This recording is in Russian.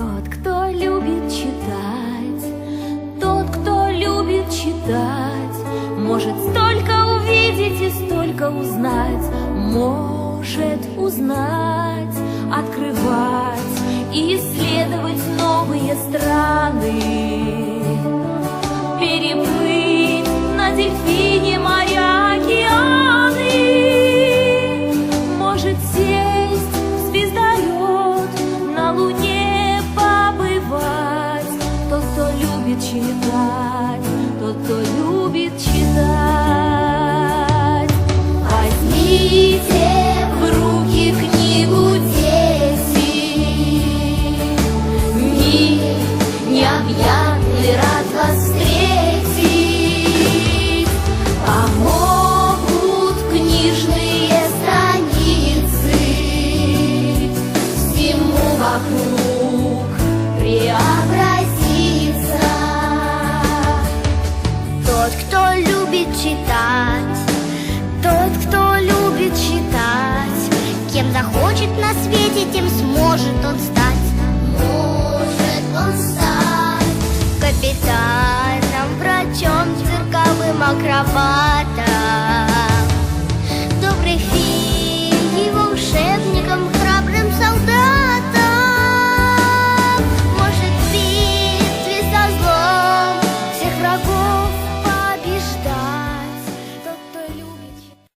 Тот, кто любит читать, тот, кто любит читать, может столько увидеть и столько узнать, может узнать, открывать и исследовать новые страны, переплыть на дельфине любит читать, тот, кто любит читать. Возьмите в руки книгу, дети, Мир необъятный рад вас встретить. Помогут книжные страницы Всему вокруг читать, тот, кто любит читать, кем захочет на свете, тем сможет он стать. Может он стать Капитаном, врачом, цирковым акробатом,